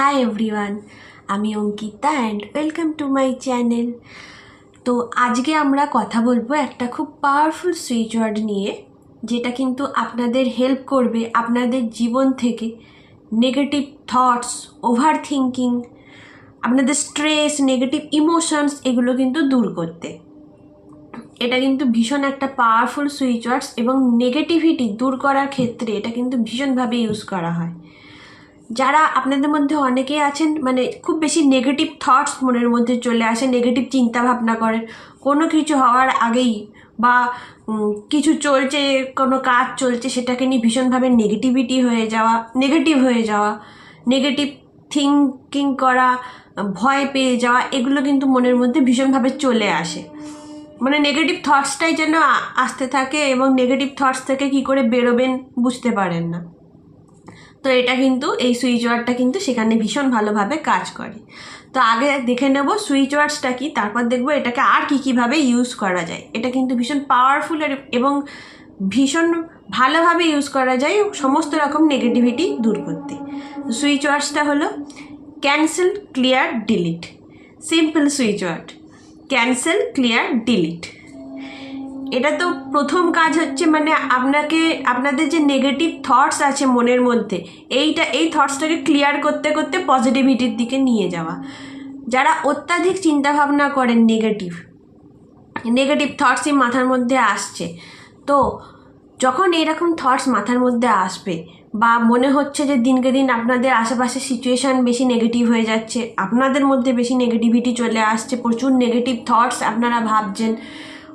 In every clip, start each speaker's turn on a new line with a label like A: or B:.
A: High everyone আমি Ankita and welcome to my channel তো আজকে আমরা কথা বলব একটা খুব পাওয়ারফুল সুইচ ওয়ার্ড নিয়ে, যেটা কিন্তু আপনাদের হেল্প করবে আপনাদের জীবন থেকে নেগেটিভ থটস ওভার থিঙ্কিং আপনাদের স্ট্রেস নেগেটিভ ইমোশনস এগুলো কিন্তু দূর করতে। এটা কিন্তু ভীষণ একটা পাওয়ারফুল সুইচ ওয়ার্ডস এবং নেগেটিভিটি দূর করার ক্ষেত্রে এটা কিন্তু ভীষণভাবে ইউজ করা হয়। যারা আপনাদের মধ্যে অনেকেই আছেন মানে খুব বেশি নেগেটিভ থটস মনের মধ্যে চলে আসে নেগেটিভ চিন্তা ভাবনা করেন কোনো কিছু হওয়ার আগেই বা কিছু চলছে, কোনো কাজ চলছে, সেটাকে নিয়ে ভীষণভাবে নেগেটিভিটি হয়ে যাওয়া নেগেটিভ হয়ে যাওয়া নেগেটিভ থিঙ্কিং করা, ভয় পেয়ে যাওয়া, এগুলো কিন্তু মনের মধ্যে ভীষণভাবে চলে আসে। মানে নেগেটিভ থটসটাই যেন আসতে থাকে এবং নেগেটিভ থটস থেকে কি করে বেরোবেন বুঝতে পারেন না। তো এটা কিন্তু, এই সুইচ ওয়ার্ডটা কিন্তু সেখানে ভীষণ ভালোভাবে কাজ করে। তো আগে দেখে নেব সুইচ ওয়ার্ডসটা কী, তারপর দেখব এটাকে আর কী কীভাবে ইউজ করা যায়। এটা কিন্তু ভীষণ পাওয়ারফুল এবং ভীষণ ভালোভাবে ইউজ করা যায় সমস্ত রকম নেগেটিভিটি দূর করতে। সুইচ ওয়ার্ডসটা হলো cancel clear delete simple switch word. Cancel clear delete এটা তো প্রথম কাজ হচ্ছে মানে আপনাকে, আপনাদের যে নেগেটিভ থটস আছে মনের মধ্যে, এইটা, এই থটসটাকে ক্লিয়ার করতে করতে পজিটিভিটির দিকে নিয়ে যাওয়া। যারা অত্যাধিক চিন্তাভাবনা করেন নেগেটিভ নেগেটিভ থটসই মাথার মধ্যে আসছে। তো যখন এরকম থটস মাথার মধ্যে আসবে বা মনে হচ্ছে যে দিনকে দিন আপনাদের আশেপাশে সিচুয়েশান বেশি নেগেটিভ হয়ে যাচ্ছে, আপনাদের মধ্যে বেশি নেগেটিভিটি চলে আসছে, প্রচুর নেগেটিভ থটস আপনারা ভাবছেন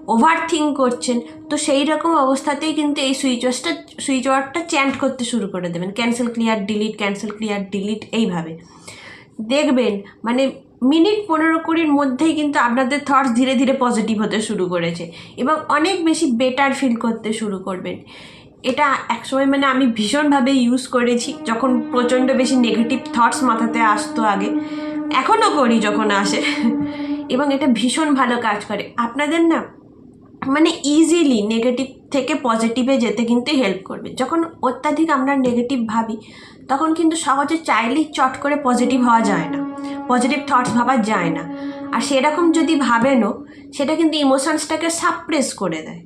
A: ওভার থিঙ্ক করছেন, তো সেই রকম অবস্থাতেই কিন্তু এই সুইচ ওয়ার্ডটা সুইচ ওয়ার্ডটা চ্যান্ট করতে শুরু করে দেবেন। Cancel clear delete cancel clear delete এইভাবে। দেখবেন মানে মিনিট পনেরো কুড়ির মধ্যেই কিন্তু আপনাদের থটস ধীরে ধীরে পজিটিভ হতে শুরু করেছে এবং অনেক বেশি বেটার ফিল করতে শুরু করবেন। এটা একসময় মানে আমি ভীষণভাবে ইউজ করেছি, যখন প্রচণ্ড বেশি নেগেটিভ থটস মাথাতে আসতো আগে। এখনও করি যখন আসে। এবং এটা ভীষণ ভালো কাজ করে। আপনাদের না মানে ইজিলি নেগেটিভ থেকে পজিটিভে যেতে কিন্তু হেল্প করবে। যখন অত্যাধিক আমরা নেগেটিভ ভাবি, তখন কিন্তু সহজে চাইলেই চট করে পজিটিভ হওয়া যায় না। পজিটিভ থটস ভাবা যায় না। আর সেরকম যদি ভাবেনও, সেটা কিন্তু ইমোশনসটাকে সাপ্রেস করে দেয়।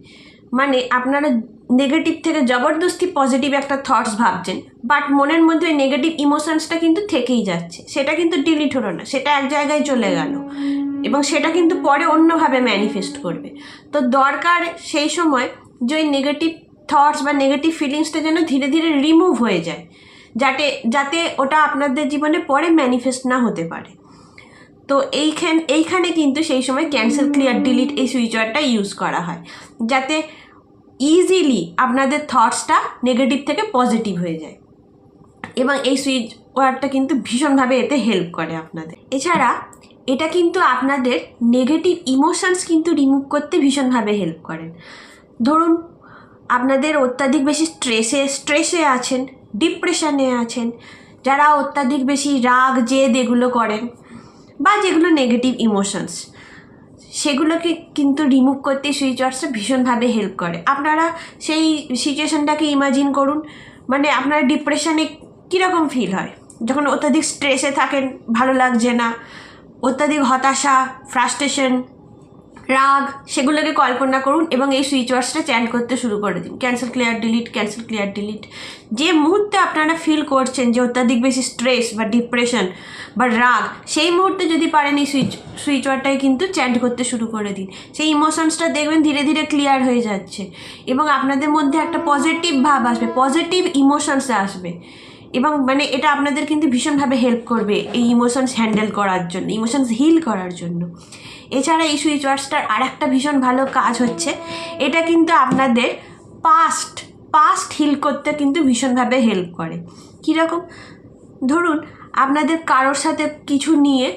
A: মানে আপনারা নেগেটিভ থেকে জবরদস্তি পজিটিভ একটা থটস ভাবছেন বাট মনের মধ্যে ওই নেগেটিভ ইমোশনসটা কিন্তু থেকেই যাচ্ছে। সেটা কিন্তু ডিলিট হলো না, সেটা এক জায়গায় চলে গেল। এবং সেটা কিন্তু পরে অন্যভাবে ম্যানিফেস্ট করবে। তো দরকার সেই সময় যে ওই নেগেটিভ থটস বা নেগেটিভ ফিলিংসটা যেন ধীরে ধীরে রিমুভ হয়ে যায়, যাতে যাতে ওটা আপনাদের জীবনে পরে ম্যানিফেস্ট না হতে পারে। তো এইখান, এইখানে কিন্তু সেই সময় ক্যান্সেল ক্লিয়ার ডিলিট এই সুইচ ওয়ার্ডটা ইউজ করা হয়। যাতে ইজিলি আপনাদের থটসটা নেগেটিভ থেকে পজিটিভ হয়ে যায়। এবং এই সুইচ ওয়ার্ডটা কিন্তু ভীষণভাবে এতে হেল্প করে আপনাদের। এছাড়া এটা কিন্তু আপনাদের নেগেটিভ ইমোশনস কিন্তু রিমুভ করতে ভীষণভাবে হেল্প করেন। ধরুন, আপনাদের অত্যাধিক বেশি স্ট্রেসে স্ট্রেসে আছেন ডিপ্রেশনে আছেন, যারা অত্যাধিক বেশি রাগ, জেদ এগুলো করেন, বা যেগুলো নেগেটিভ ইমোশনস সেগুলোকে কিন্তু রিমুভ করতে সুইচ ওয়ার্ডসটা ভীষণভাবে হেল্প করে। আপনারা সেই সিচুয়েশনটাকে ইমাজিন করুন মানে আপনার ডিপ্রেশনে কীরকম ফিল হয়? যখন অত্যাধিক স্ট্রেসে থাকেন, ভালো লাগছে না অত্যাধিক হতাশা ফ্রাস্ট্রেশন রাগ, সেগুলোকে কল্পনা করুন এবং এই সুইচ ওয়ার্ডসটা চ্যান্ট করতে শুরু করে দিন। Cancel clear delete cancel clear delete যে মুহূর্তে আপনারা ফিল করছেন যে অত্যাধিক বেশি স্ট্রেস বা ডিপ্রেশন বা রাগ, সেই মুহূর্তে যদি পারেন এই সুইচ সুইচ ওয়ার্ডটাই কিন্তু চ্যান্ট করতে শুরু করে দিন। সেই ইমোশনসটা দেখবেন ধীরে ধীরে ক্লিয়ার হয়ে যাচ্ছে এবং আপনাদের মধ্যে একটা পজিটিভ ভাব আসবে পজিটিভ ইমোশনস আসবে। এবং মানে এটা আপনাদের কিন্তু ভীষণভাবে হেল্প করবে এই ইমোশনস হ্যান্ডেল করার জন্য ইমোশনস হিল করার জন্য। এছাড়া এই সুইচ ওয়ার্ডসটার আর একটা ভীষণ ভালো কাজ হচ্ছে, এটা কিন্তু আপনাদের পাস্ট পাস্ট হিল করতে কিন্তু ভীষণভাবে হেল্প করে। কীরকম ধরুন, আপনাদের কারোর সাথে কিছু নিয়ে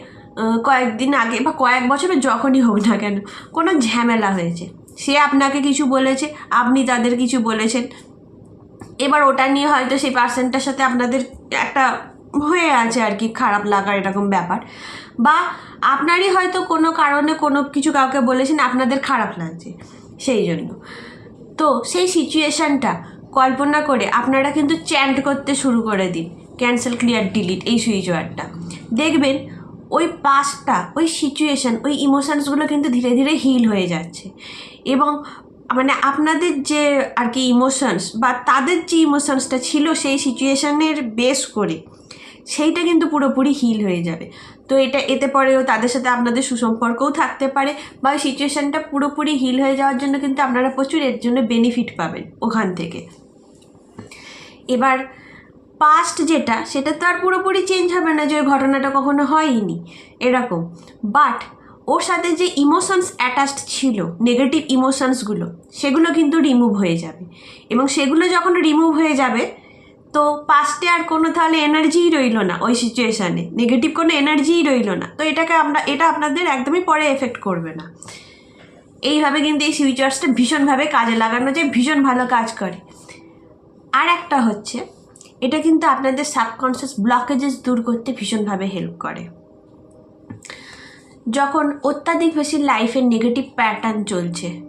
A: কয়েকদিন আগে বা কয়েক বছরে যখনই হোক না কেন, কোনো ঝামেলা হয়েছে। সে আপনাকে কিছু বলেছে, আপনি তাদের কিছু বলেছেন এবার ওটা নিয়ে হয়তো সেই পার্সেন্টটার সাথে আপনাদের একটা হয়ে আছে আর কি খারাপ লাগার এরকম ব্যাপার। বা আপনারই হয়তো কোনো কারণে কোনো কিছু কাউকে বলেছেন, আপনাদের খারাপ লাগছে, সেই জন্য। তো সেই সিচুয়েশানটা কল্পনা করে আপনারা কিন্তু চ্যান্ট করতে শুরু করে দিন। ক্যান্সেল ক্লিয়ার ডিলিট এই সুইচ ওয়ার্ডটা দেখবেন ওই পাস্টটা ওই সিচুয়েশান ওই ইমোশানসগুলো কিন্তু ধীরে ধীরে হিল হয়ে যাচ্ছে। এবং মানে আপনাদের যে আর কি ইমোশনস বা তাদের যে ইমোশনসটা ছিল সেই সিচুয়েশানের বেস করে, সেইটা কিন্তু পুরোপুরি হিল হয়ে যাবে। তো এটা, এতে পরেও তাদের সাথে আপনাদের সুসম্পর্কও থাকতে পারে বা সিচুয়েশানটা পুরোপুরি হিল হয়ে যাওয়ার জন্য কিন্তু আপনারা প্রচুর এর জন্য বেনিফিট পাবেন ওখান থেকে। এবার পাস্ট যেটা, সেটা তো আর পুরোপুরি চেঞ্জ হবে না যে ওই ঘটনাটা কখনো হয়নি এরকম। বাট ওর সাথে যে ইমোশনস অ্যাটাচড ছিল নেগেটিভ ইমোশনসগুলো সেগুলো কিন্তু রিমুভ হয়ে যাবে। এবং সেগুলো যখন রিমুভ হয়ে যাবে, তো পাস্টে আর কোনো তাহলে এনার্জিই রইল না ওই সিচুয়েশানে নেগেটিভ কোনো এনার্জিই রইল না। তো এটাকে আমরা, এটা আপনাদের একদমই পরে এফেক্ট করবে না। এইভাবে কিন্তু এই সুইচার্সটা ভীষণভাবে কাজে লাগানো যায় ভীষণ ভালো কাজ করে। আর একটা হচ্ছে, এটা কিন্তু আপনাদের সাবকনসিয়াস ব্লকেজেস দূর করতে ভীষণভাবে হেল্প করে। যখন অত্যাধিক বেশি লাইফের নেগেটিভ প্যাটার্ন চলছে,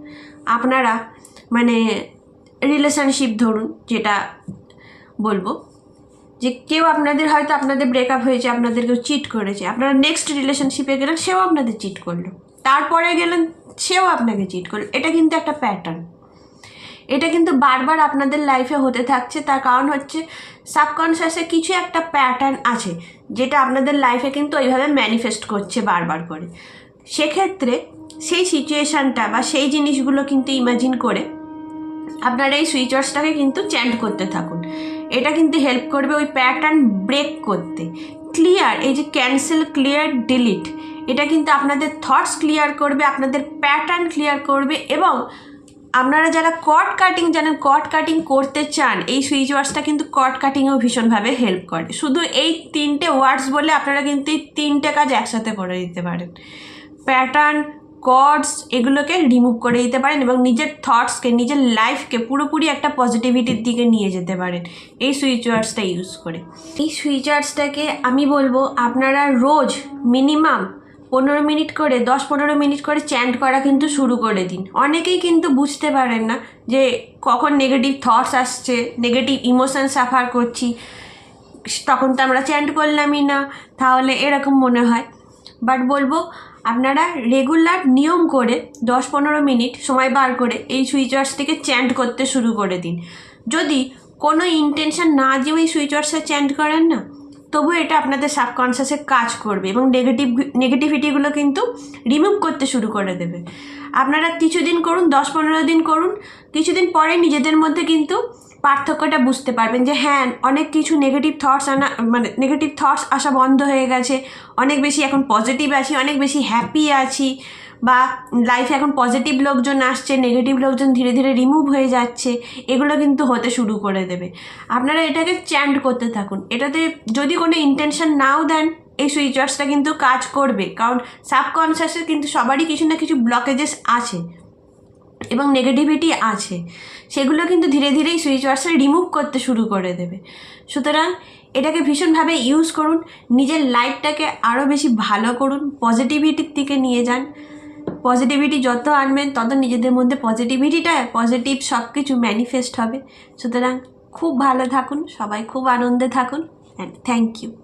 A: আপনারা মানে রিলেশনশিপ ধরুন, যেটা বলব, যে কেউ আপনাদের হয়তো আপনাদের ব্রেকআপ হয়েছে, আপনাদের কেউ চিট করেছে, আপনারা নেক্সট রিলেশনশিপে গেলেন, সেও আপনাদের চিট করল। তারপরে গেলেন, সেও আপনাকে চিট করল। এটা কিন্তু একটা প্যাটার্ন এটা কিন্তু বারবার আপনাদের লাইফে হতে থাকছে। তার কারণ হচ্ছে সাবকনসিয়াসে কিছু একটা প্যাটার্ন আছে, যেটা আপনাদের লাইফে কিন্তু ওইভাবে ম্যানিফেস্ট করছে বারবার করে। সেক্ষেত্রে সেই সিচুয়েশানটা বা সেই জিনিসগুলো কিন্তু ইমাজিন করে আপনারা এই সুইচার্সটাকে কিন্তু চ্যান্ট করতে থাকুন। এটা কিন্তু হেল্প করবে ওই প্যাটার্ন ব্রেক করতে। ক্লিয়ার এই যে ক্যান্সেল ক্লিয়ার ডিলিট এটা কিন্তু আপনাদের থটস ক্লিয়ার করবে, আপনাদের প্যাটার্ন ক্লিয়ার করবে এবং আপনারা যারা কট কাটিং জানেন কট কাটিং করতে চান, এই সুইচ ওয়ার্ডসটা কিন্তু কট কাটিংয়েও ভীষণভাবে হেল্প করে। শুধু এই তিনটে ওয়ার্ডস বলে আপনারা কিন্তু এই তিনটে কাজ একসাথে করে দিতে পারেন। প্যাটার্ন কর্ডস এগুলোকে রিমুভ করে দিতে পারেন এবং নিজের থটসকে নিজের লাইফকে পুরোপুরি একটা পজিটিভিটির দিকে নিয়ে যেতে পারেন এই সুইচ ওয়ার্ডসটা ইউজ করে। এই সুইচ ওয়ার্ডসটাকে আমি বলব আপনারা রোজ মিনিমাম পনেরো মিনিট করে, দশ পনেরো মিনিট করে চ্যান্ট করা কিন্তু শুরু করে দিন। অনেকেই কিন্তু বুঝতে পারেন না যে কখন নেগেটিভ থটস আসছে নেগেটিভ ইমোশন সাফার করছি। তখন তো আমরা চ্যান্ট করলামই না, তাহলে এরকম মনে হয়। বাট বলব, আপনারা রেগুলার নিয়ম করে দশ পনেরো মিনিট সময় বার করে এই সুইচ থেকে চ্যান্ট করতে শুরু করে দিন। যদি কোনো ইন্টেনশন না দিয়েও এই সুইচার্সে চ্যান্ট করেন না তবু এটা আপনাদের সাবকনসিয়াসে কাজ করবে এবং নেগেটিভ নেগেটিভিটিগুলো কিন্তু রিমুভ করতে শুরু করে দেবে। আপনারা কিছুদিন করুন, দশ পনেরো দিন করুন, কিছুদিন পরে নিজেদের মধ্যে কিন্তু পার্থক্যটা বুঝতে পারবেন যে হ্যাঁ অনেক কিছু নেগেটিভ থটস আনা মানে নেগেটিভ থটস আসা বন্ধ হয়ে গেছে, অনেক বেশি এখন পজিটিভ আছি, অনেক বেশি হ্যাপি আছি বা লাইফে এখন পজিটিভ লোকজন আসছে নেগেটিভ লোকজন ধীরে ধীরে রিমুভ হয়ে যাচ্ছে, এগুলো কিন্তু হতে শুরু করে দেবে। আপনারা এটাকে চ্যান্ট করতে থাকুন। এটাতে যদি কোনো ইন্টেনশন নাও দেন, এই সুইচ সুইচার্সটা কিন্তু কাজ করবে। কারণ সাবকনসিয়াসে কিন্তু সবারই কিছু না কিছু ব্লকেজেস আছে এবং নেগেটিভিটি আছে। সেগুলো কিন্তু ধীরে ধীরেই সুইচ ওয়ার্ডসে রিমুভ করতে শুরু করে দেবে। সুতরাং এটাকে ভীষণভাবে ইউজ করুন। নিজের লাইফটাকে আরও বেশি ভালো করুন। পজিটিভিটির দিকে নিয়ে যান। পজিটিভিটি যত আনবেন, তত নিজেদের মধ্যে পজিটিভিটিটা পজিটিভ সব কিছু ম্যানিফেস্ট হবে। সুতরাং খুব ভালো থাকুন, সবাই খুব আনন্দে থাকুন অ্যান্ড থ্যাংক ইউ